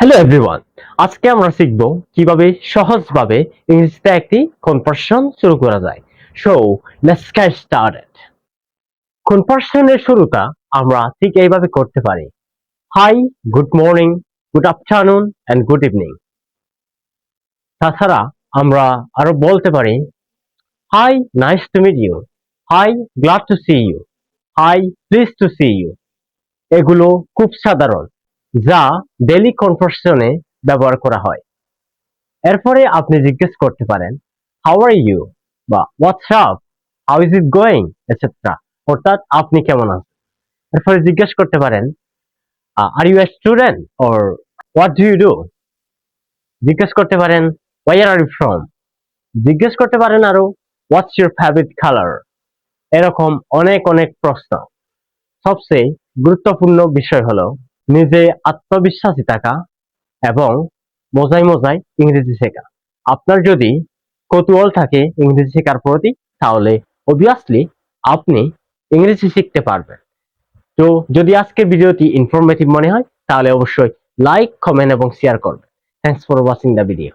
Hello everyone আজকে আমরা শিখব কীভাবে সহজভাবে ইংরেজিতে একটি কনভারসেশন শুরু করা যায়। সো লেটস গেট স্টার্টেড কনভারসেশনের শুরুটা আমরা ঠিক এইভাবে করতে পারি। Hi good morning good afternoon and good evening তাছাড়া আমরা আরও বলতে পারি hi nice to meet you hi glad to see you hi please to see you এগুলো খুব সাধারণ। যা ডেলি কনভারসেশনে ব্যবহার করা হয়। এরপরে আপনি জিজ্ঞেস করতে পারেন হাউ আর ইউ বা what's up how is it going etcetera অর্থাৎ আপনি কেমন আছেন? এরপরে জিজ্ঞেস করতে পারেন are you a student or what do you do জিজ্ঞেস করতে পারেন ওয়ার আর ইউ ফ্রম জিজ্ঞেস করতে পারেন আরও হোয়াটস ইউর ফেভারিট কালার এরকম অনেক অনেক প্রশ্ন। সবচেয়ে গুরুত্বপূর্ণ বিষয় হলো নিজে আত্মবিশ্বাসী থাকা এবং মজাই মজাই ইংরেজি শেখা। আপনার যদি কৌতূহল থাকে ইংরেজি শেখার প্রতি, তাহলে অবভিয়াসলি আপনি ইংরেজি শিখতে পারবেন। তো যদি আজকের ভিডিওটি ইনফরমেটিভ মনে হয়, তাহলে অবশ্যই লাইক কমেন্ট এবং শেয়ার করবেন। Thanks for watching the video